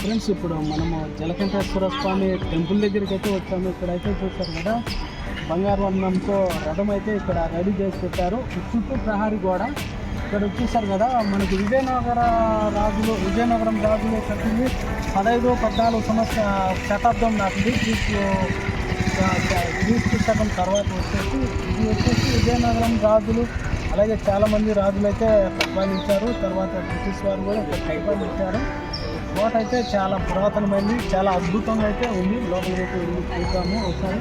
Friends ఇప్పుడు మనము జలకంఠేశ్వర స్వామి temple దగ్గరికి అయితే వచ్చాము. ఇక్కడైతే చూస్తారు కదా బంగారు వర్ణంతో రథం అయితే ఇక్కడ రెడీ చేసి పెట్టారు. చుట్టూ ప్రహారీ గోడ. ఇక్కడ వచ్చేసారు కదా మనకి విజయనగర రాజులు విజయనగరం రాజులు కట్టింది పదహైదు పద్నాలుగు సంవత్సర శతాబ్దం నాటింది. క్రీస్తు క్రీస్తు శకం తర్వాత వచ్చేసి ఇది వచ్చేసి విజయనగరం రాజులు అలాగే చాలామంది రాజులు అయితే పరిపాలించారు తర్వాత బ్రిటిష్ వారు కూడా ఇక్కడ పరిపాలించారు కోట అయితే చాలా పురాతనమైంది చాలా అద్భుతంగా అయితే ఉంది. లోపలికి చూద్దాము ఒకసారి.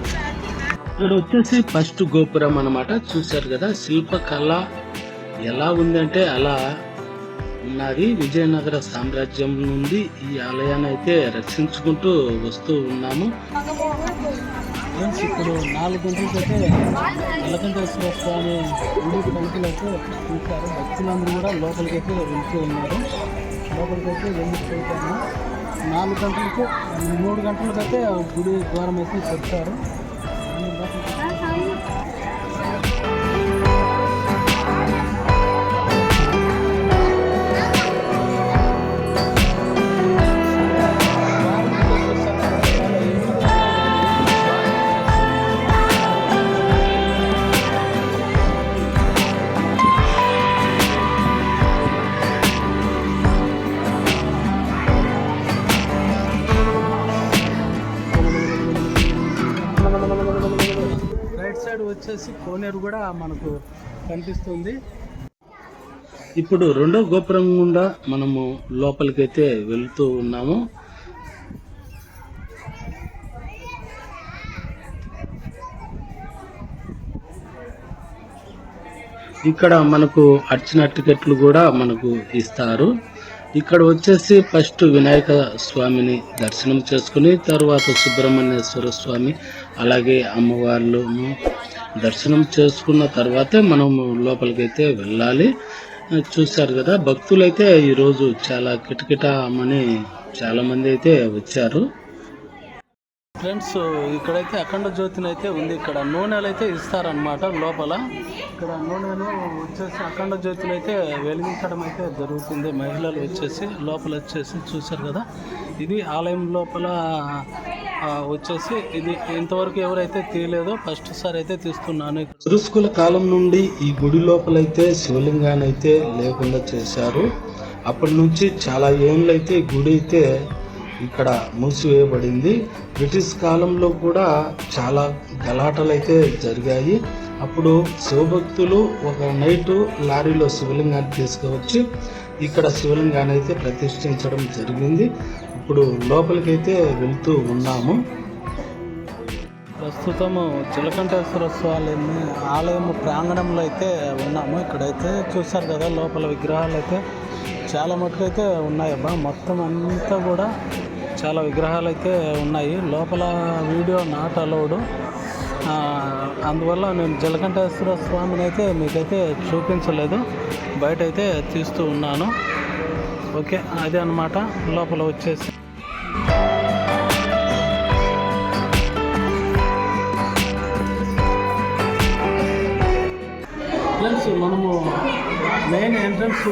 ఇక్కడ వచ్చేసి ఫస్ట్ గోపురం అన్నమాట. చూశారు కదా శిల్పకళ ఎలా ఉందంటే అలా ఉన్నది. విజయనగర సామ్రాజ్యం నుండి ఈ ఆలయాన్ని అయితే రక్షించుకుంటూ వస్తూ ఉన్నాము. ఫ్రెండ్స్ ఇప్పుడు నాలుగు గంటలకైతే నీలకంఠేశ్వర స్వామి గుడి అయితే చూశారు. భక్తులందరూ కూడా లోపలికైతే వెళ్తూ ఉన్నారు. లోపలికి అయితే వెళ్ళి చూశాము నాలుగు గంటలకు మూడు గంటలకైతే గుడి ద్వారం అయితే చెప్తారు వచ్చేసి కోనేరు కూడా మనకు కనిపిస్తుంది. ఇప్పుడు రెండో గోపురం గుండా మనము లోపలికైతే వెళ్తూ ఉన్నాము. ఇక్కడ మనకు అర్చన టికెట్లు కూడా మనకు ఇస్తారు. ఇక్కడ వచ్చేసి ఫస్ట్ వినాయక స్వామిని దర్శనం చేసుకుని తర్వాత సుబ్రహ్మణ్యేశ్వర స్వామి అలాగే అమ్మవార్లు దర్శనం చేసుకున్న తర్వాతే మనము లోపలికైతే వెళ్ళాలి. చూశారు కదా భక్తులైతే ఈరోజు చాలా కిటకిటామని చాలామంది అయితే వచ్చారు. ఫ్రెండ్స్ ఇక్కడైతే అఖండ జ్యోతిని అయితే ఉంది. ఇక్కడ నూనెలు అయితే ఇస్తారనమాట లోపల. ఇక్కడ నూనెలు వచ్చేసి అఖండ జ్యోతిని అయితే వెలిగించడం అయితే జరుగుతుంది. మహిళలు వచ్చేసి లోపల వచ్చేసి చూశారు కదా. ఇది ఆలయం లోపల వచ్చేసి ఇది ఇంతవరకు ఎవరైతే తీయలేదో ఫస్ట్ సారి అయితే తీస్తున్నాను. రుసుకుల కాలం నుండి ఈ గుడి లోపలైతే శివలింగాన్ని అయితే లేకుండా చేశారు. అప్పటి నుంచి చాలా ఏళ్ళైతే ఈ గుడి అయితే ఇక్కడ మూసివేయబడింది. బ్రిటిష్ కాలంలో కూడా చాలా గలాటలు అయితే జరిగాయి. అప్పుడు శివభక్తులు ఒక నైటు లారీలో శివలింగాన్ని తీసుకువచ్చి ఇక్కడ శివలింగాన్ని అయితే ప్రతిష్ఠించడం జరిగింది. ఇప్పుడు లోపలికైతే వెళ్తూ ఉన్నాము. ప్రస్తుతము చిలకంఠేశ్వర స్వామి ఆలయం ప్రాంగణంలో అయితే ఉన్నాము. ఇక్కడైతే చూశారు కదా లోపల విగ్రహాలు అయితే చాలా మట్టుకు అయితే ఉన్నాయబ్బా. మొత్తం అంతా కూడా చాలా విగ్రహాలు అయితే ఉన్నాయి. లోపల వీడియో నాట్ అలౌడ్. అందువల్ల నేను జలకంఠేశ్వర స్వామిని అయితే మీకైతే చూపించలేదు. బయట అయితే తీస్తూ ఉన్నాను. ఓకే అదే అన్నమాట. లోపల వచ్చేసి ఎంట్రన్స్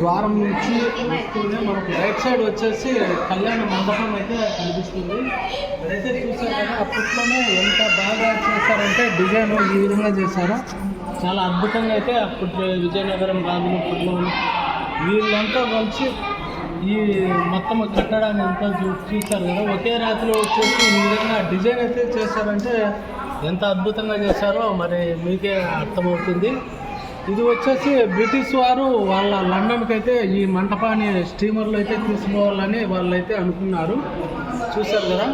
ద్వారం నుంచి వస్తూనే మనకు రైట్ సైడ్ వచ్చేసి కళ్యాణ మండపం అయితే కనిపిస్తుంది. అదైతే చూసారు కదా అప్పట్లోనే ఎంత బాగా చేశారంటే డిజైన్ ఈ విధంగా చేశారు. చాలా అద్భుతంగా అయితే అప్పుడు విజయనగరం రాజులు అప్పట్లో వీళ్ళంతా కలిసి ఈ మొత్తం కట్టడాన్ని అంతా చూస్తారు కదా. ఒకే రాత్రిలో వచ్చేసి ఈ విధంగా డిజైన్ అయితే చేశారంటే ఎంత అద్భుతంగా చేశారో మరి మీకే అర్థమవుతుంది. ఇది వచ్చేసి బ్రిటిష్ వారు వాళ్ళ లండన్కి అయితే ఈ మంటపాన్ని స్టీమర్లో అయితే తీసుకోవాలని వాళ్ళైతే అనుకున్నారు. చూశారు కదా?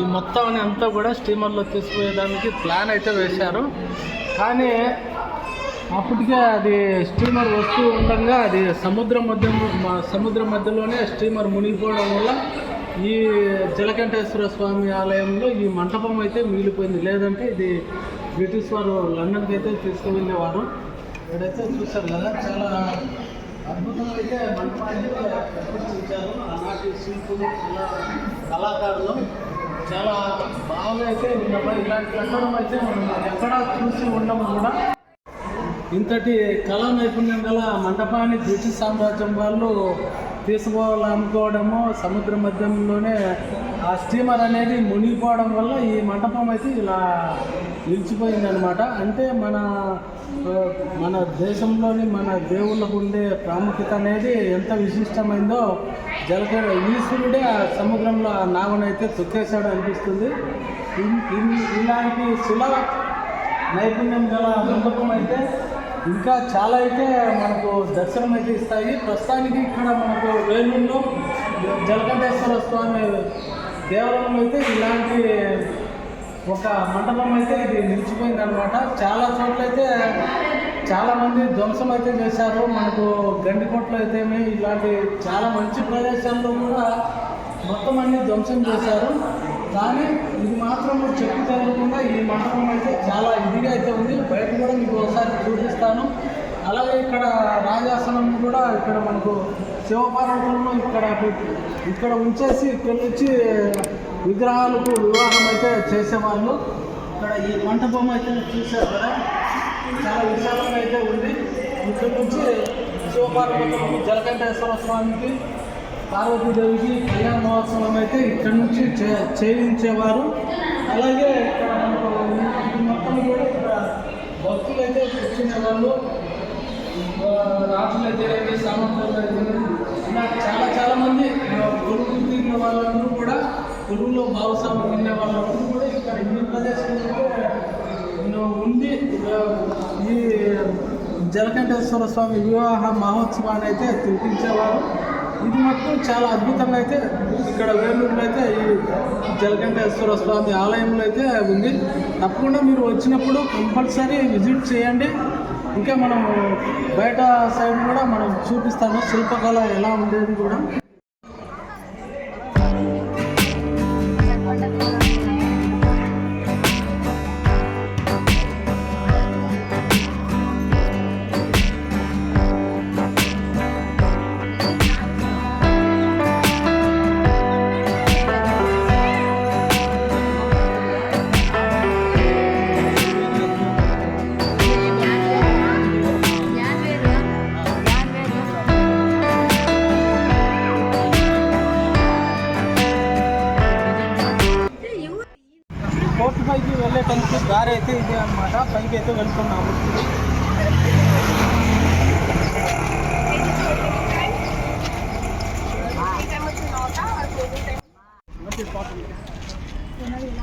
ఈ మొత్తం అంతా కూడా స్టీమర్లో తీసుకుపోయేదానికి ప్లాన్ అయితే వేశారు. కానీ అప్పటికే అది స్టీమర్ వస్తూ ఉండగా అది సముద్రం మధ్య సముద్ర మధ్యలోనే స్టీమర్ మునిగిపోవడం వల్ల ఈ జలకంఠేశ్వర స్వామి ఆలయంలో ఈ మంటపం అయితే మిగిలిపోయింది. లేదంటే ఇది బ్రిటిష్ వారు లండన్కి అయితే తీసుకువెళ్ళేవారు. ఇక్కడైతే చూశారు కదా చాలా అద్భుతంగా అయితే మండపాన్ని అయితే ఆనాటి శిల్పులు కళాకారులు చాలా బాగా అయితే ఉన్నప్పుడు ఇలాంటి కట్టడం అయితే మనం ఎక్కడా చూసి ఉండము కూడా. ఇంతటి కళా నైపుణ్యం గల మండపాన్ని బ్రిటిష్ సామ్రాజ్యం వాళ్ళు తీసుకోవాలనుకోవడము సముద్ర మధ్యంలోనే ఆ స్టీమర్ అనేది మునిగిపోవడం వల్ల ఈ మంటపం అయితే ఇలా నిలిచిపోయింది అనమాట అంటే మన మన దేశంలోని మన దేవుళ్ళకు ఉండే ప్రాముఖ్యత అనేది ఎంత విశిష్టమైందో జలకర ఈశ్వరుడే ఆ సముద్రంలో ఆ నావనైతే తొక్కేశాడు అనిపిస్తుంది. ఇలాంటి శిల నైపుణ్యం గల మండపం అయితే ఇంకా చాలా అయితే మనకు దర్శనం అయితే ఇస్తాయి. ప్రస్తుతానికి ఇక్కడ మనకు వేలూరులో జలకంఠేశ్వర స్వామి దేవాలయంలో అయితే ఇలాంటి ఒక మండపం అయితే ఇది నిలిచిపోయింది అనమాట చాలా చోట్ల అయితే చాలా మంది ధ్వంసం అయితే చేశారు. మనకు గండికోట్లో అయితే ఇలాంటి చాలా మంచి ప్రదేశాల్లో కూడా మొత్తం అన్ని ధ్వంసం చేశారు. కానీ ఇది మాత్రం చెప్పు తగలకుండా ఈ మండపం అయితే చాలా ఇదిగా అయితే ఉంది. బయట కూడా మీకు ఒకసారి చూపిస్తాను. అలాగే ఇక్కడ రాజాసనం కూడా ఇక్కడ మనకు శివపార్వతులను ఇక్కడ ఇక్కడ ఉంచేసి ఇక్కడ నుంచి విగ్రహాలకు వివాహం అయితే చేసేవాళ్ళు. ఇక్కడ ఈ మంటపం అయితే చూశారు కదా. చాలా విశాలంగా అయితే ఉంది. ఇక్కడ నుంచి శివపార్వతులకు జలకంఠేశ్వర స్వామికి పార్వతీదేవికి కళ్యాణ మహోత్సవం అయితే ఇక్కడ నుంచి చే చేయించేవారు. అలాగే ఇక్కడ మనకు మొత్తం కూడా ఇక్కడ భక్తులు అయితే కూర్చునే వాళ్ళు రాజులు అయితే సామర్థ్యాలు అయితే ఇలా చాలా చాలా మంది తెలుగులో భాగస్వామ్యం వినే వాళ్ళందరూ కూడా ఇక్కడ ఈ ప్రదేశంలో ఉంది ఈ జలకంఠేశ్వర స్వామి వివాహ మహోత్సవాన్ని అయితే తినిపించేవారు ఇది మొత్తం చాలా అద్భుతంగా అయితే ఇక్కడ వేలూరులో అయితే ఈ జలకంఠేశ్వర స్వామి ఆలయంలో అయితే ఉంది. తప్పకుండా మీరు వచ్చినప్పుడు కంపల్సరీ విజిట్ చేయండి. ఇంకా మనం బయట సైడ్ కూడా మనం చూపిస్తాము శిల్పకళ ఎలా ఉండేది కూడా. దారి అయితే ఇదే అన్నమాట. పైకి అయితే వెళ్తున్నాము.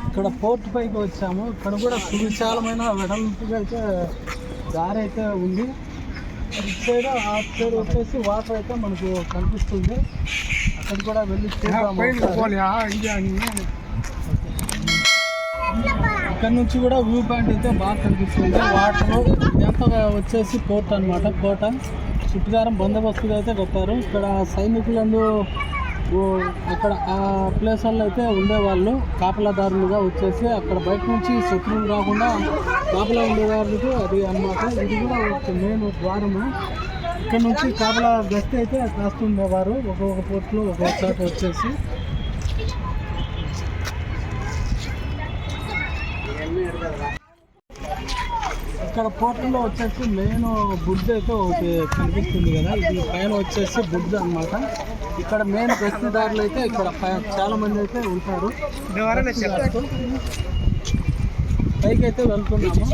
ఇక్కడ పోర్ట్ పైకి వచ్చాము. ఇక్కడ కూడా సువిశాలమైన వెడల్పుగా అయితే దారి అయితే ఉంది ఇటు సైడ్ ఆ సైడ్ వచ్చేసి వాటర్ అయితే మనకు కనిపిస్తుంది. అక్కడ కూడా వెళ్ళి చూద్దాము. ఇక్కడ నుంచి కూడా వ్యూ పాయింట్ అయితే బాగా కనిపిస్తుంది. వాటర్ ఇదంతా వచ్చేసి పోర్ట్ అన్నమాట. కోట. చుట్టుదారం బందోబస్తుగా అయితే కట్టారు. ఇక్కడ సైనికులందు అక్కడ ఆ ప్లేస్ వాళ్ళు అయితే ఉండేవాళ్ళు కాపలాదారులుగా వచ్చేసి అక్కడ బయట నుంచి శత్రువులు రాకుండా కాపలా ఉండేవాళ్ళకి అది అన్నమాట. ఇది కూడా ఒక మెయిన్ ద్వారము. ఇక్కడ నుంచి కాపలా గస్తీ అయితే కాస్తుండేవారు ఒక్కొక్క పోర్ట్లో ఒక్కొక్క చోట వచ్చేసి. ఇక్కడ పోర్టల్లో వచ్చేసి మెయిన్ బుద్ధ అయితే ఒకటి కనిపిస్తుంది కదా. ఇది పైన వచ్చేసి బుద్ధ అన్నమాట. ఇక్కడ మెయిన్ గస్తీదారులు అయితే ఇక్కడ చాలా మంది అయితే ఉంటారు. పైకి అయితే వెళ్తున్నాము.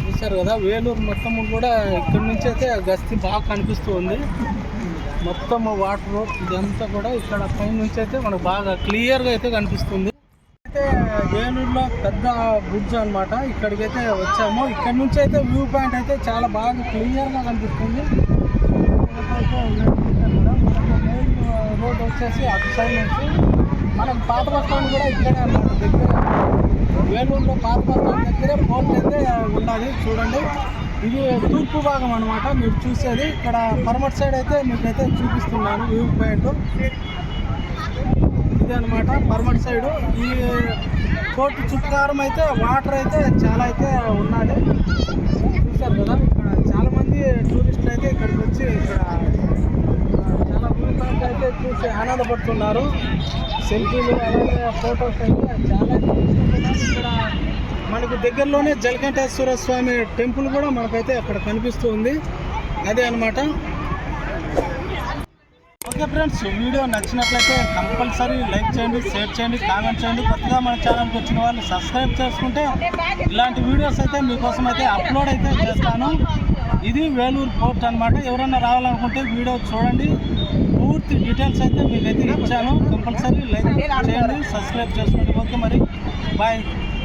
చూసారు కదా వేలూరు మొత్తం కూడా ఇక్కడ నుంచి అయితే గస్తీ బాగా కనిపిస్తూ ఉంది. మొత్తం వాటర్ ఇదంతా కూడా ఇక్కడ పై నుంచి అయితే మనకు బాగా క్లియర్గా అయితే కనిపిస్తుంది. అయితే వేలూరులో పెద్ద బ్రిడ్జ్ అన్నమాట. ఇక్కడికైతే వచ్చాము. ఇక్కడ నుంచి అయితే వ్యూ పాయింట్ అయితే చాలా బాగా క్లియర్గా కనిపిస్తుంది. మెయిన్ రోడ్ వచ్చేసి అటు సైడ్ నుంచి మనకు పాత బస్ స్టాండ్ కూడా ఇక్కడే అన్నమాట. దగ్గర. వేలూరులో పాత బస్ స్టాండ్ దగ్గరే పోర్ట్ అయితే ఉన్నది. చూడండి. ఇది తూర్పు భాగం అనమాట మీరు చూసేది ఇక్కడ పర్మట్ సైడ్ అయితే మీకైతే చూపిస్తున్నాను వ్యూ పాయింట్. ఇది అనమాట పర్మట్ సైడు ఈ కోర్టు చుట్టారం అయితే వాటర్ అయితే చాలా అయితే ఉన్నది చూశారు కదా ఇక్కడ చాలామంది టూరిస్టులు అయితే ఇక్కడికి వచ్చి ఇక్కడ చాలా భూమిపాయింట్ అయితే చూసి ఆనందపడుతున్నారు. సెల్ఫీలు అలాగే ఫొటోస్ అయితే చాలా ఇక్కడ మనకు దగ్గరలోనే జలకంఠేశ్వర స్వామి టెంపుల్ కూడా మనకైతే అక్కడ కనిపిస్తూ ఉంది. అదే అనమాట ఓకే ఫ్రెండ్స్ వీడియో నచ్చినట్లయితే కంపల్సరీ లైక్ చేయండి షేర్ చేయండి కామెంట్ చేయండి. కొత్తగా మన ఛానల్కి వచ్చిన వాళ్ళు సబ్స్క్రైబ్ చేసుకుంటే ఇలాంటి వీడియోస్ అయితే మీకోసం అయితే అప్లోడ్ అయితే చేస్తాను. ఇది వేలూరు పోర్ట్ అనమాట ఎవరైనా రావాలనుకుంటే వీడియో చూడండి. పూర్తి డీటెయిల్స్ అయితే మీకైతే ఇచ్చాను. కంపల్సరీ లైక్ చేయండి సబ్స్క్రైబ్ చేసుకోండి. ఓకే మరి. బాయ్.